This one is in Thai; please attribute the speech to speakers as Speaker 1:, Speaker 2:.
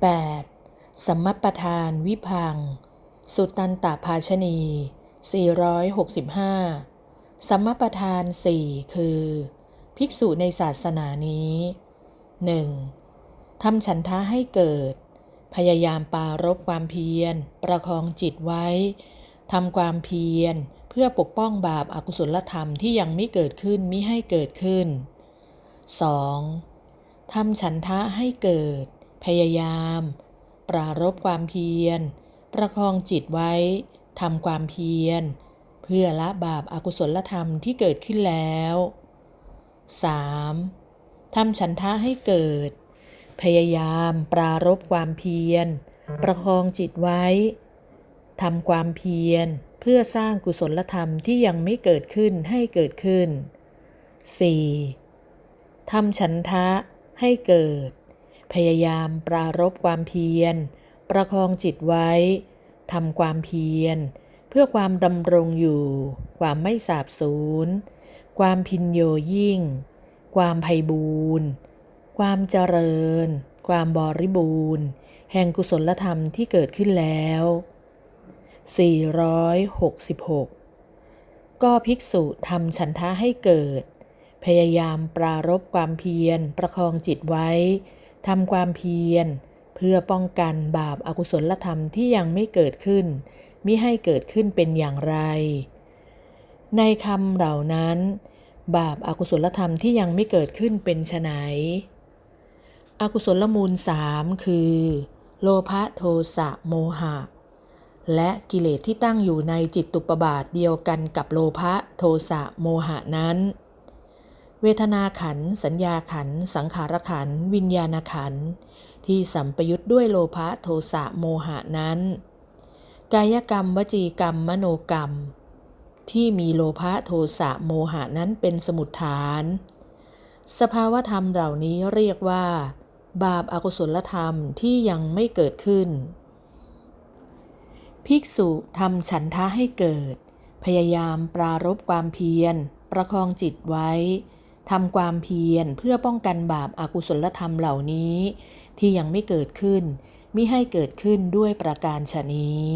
Speaker 1: 8. สัมมปทานวิพัง สุตันตภาชนี465 สัมมปทานสี่คือ ภิกษุในศาสนานี้ 1. ทำฉันทะให้เกิด พยายามปารบความเพียร ประคองจิตไว้ ทำความเพียรเพื่อปกป้องบาปอากุศลธรรมที่ยังไม่เกิดขึ้นมิให้เกิดขึ้น 2. ทำฉันทะให้เกิด พยายาม ปรารบความเพียร ประคองจิตไว้ทำความเพียร เพื่อละบาปอากุศลธรรมที่เกิดขึ้นแล้ว 3. ทำฉันทะให้เกิด พยายามปรารบความเพียร ประคองจิตไว้ทำความเพียรเพื่อสร้างกุศลธรรมที่ยังไม่เกิดขึ้นให้เกิดขึ้น 4. ทำฉันทะให้เกิด พยายามปรารบความเพียร ประคองจิตไว้ทำความเพียร เพื่อความดำรงอยู่ ความไม่สาบสูญ ความพินโยยิ่ง ความไพบูรณ์ความเจริญ ความบริบูรณ์ แห่งกุศลธรรมที่เกิดขึ้นแล้ว 466 ก็ภิกษุทำฉันทะให้เกิด พยายามปรารบความเพียรประคองจิตไว้ ทำความเพียร เพื่อป้องกันบาปอากุศลธรรมที่ยังไม่เกิดขึ้นมิให้เกิดขึ้นเป็นอย่างไร ในคำเหล่านั้น บาปอากุศลธรรมที่ยังไม่เกิดขึ้นเป็นไฉนอกุศลมูลสามคือ โลภะโทสะโมหะ และกิเลสที่ตั้งอยู่ในจิตตุปบาทเดียวกันกับโลภะโทสะโมหะนั้น เวทนาขัน สัญญาขัน สังขารขัน วิญญาณขัน ที่สัมปยุทธ์ด้วยโลภะโทสะโมหะนั้น กายกรรมวจีกรรม มโนกรรม ที่มีโลภะโทสะโมหะนั้นเป็นสมุดฐาน สภาวธรรมเหล่านี้เรียกว่า บาปอากุศลธรรมที่ยังไม่เกิดขึ้น ภิกษุทำฉันทะให้เกิด พยายามปรารบความเพียรประคองจิตไว้ ทำความเพียรเพื่อป้องกันบาปอากุศลธรรมเหล่านี้ ที่ยังไม่เกิดขึ้นมิให้เกิดขึ้นด้วยประการฉนี้